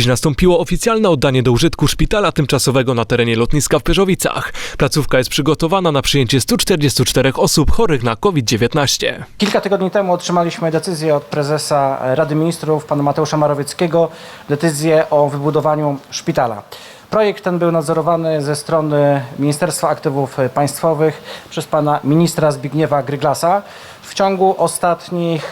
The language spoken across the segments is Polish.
Dziś nastąpiło oficjalne oddanie do użytku szpitala tymczasowego na terenie lotniska w Pyrzowicach. Placówka jest przygotowana na przyjęcie 144 osób chorych na COVID-19. Kilka tygodni temu otrzymaliśmy decyzję od prezesa Rady Ministrów, pana Mateusza Morawieckiego, decyzję o wybudowaniu szpitala. Projekt ten był nadzorowany ze strony Ministerstwa Aktywów Państwowych przez pana ministra Zbigniewa Gryglasa. W ciągu ostatnich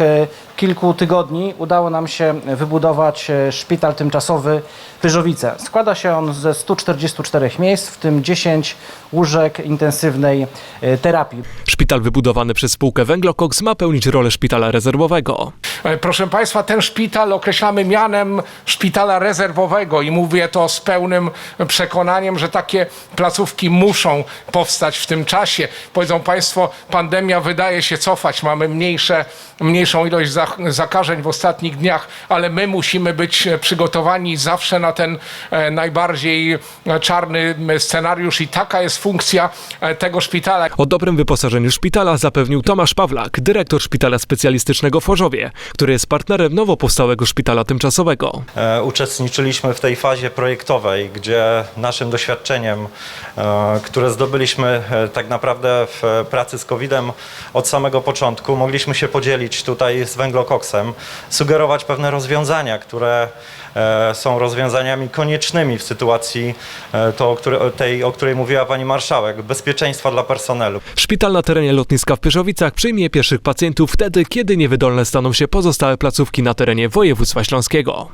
kilku tygodni udało nam się wybudować e, szpital tymczasowy Pyżowice. Składa się on ze 144 miejsc, w tym 10 łóżek intensywnej e, terapii. Szpital wybudowany przez spółkę Węglokoks ma pełnić rolę szpitala rezerwowego. E, Proszę Państwa, ten szpital określamy mianem szpitala rezerwowego i mówię to z pełnym przekonaniem, że takie placówki muszą powstać w tym czasie. Powiedzą Państwo, pandemia wydaje się cofać, mamy mniejsze, mniejszą ilość za- zakażeń w ostatnich dniach, ale my musimy być e, przygotowani zawsze na ten e, najbardziej e, czarny scenariusz i taka jest funkcja tego szpitala. O dobrym wyposażeniu szpitala zapewnił Tomasz Pawlak, dyrektor szpitala specjalistycznego w Chorzowie, który jest partnerem nowo powstałego szpitala tymczasowego. E, Uczestniczyliśmy w tej fazie projektowej, gdzie naszym doświadczeniem, e, które zdobyliśmy e, tak naprawdę w pracy z COVID-em od samego początku, mogliśmy się podzielić tutaj z Sugerować pewne rozwiązania, które e, są rozwiązaniami koniecznymi w sytuacji e, to, o której- tej, o której mówiła pani marszałek, bezpieczeństwa dla personelu. Szpital na terenie lotniska w Pyrzowicach przyjmie pierwszych pacjentów wtedy, kiedy niewydolne staną się pozostałe placówki na terenie województwa śląskiego.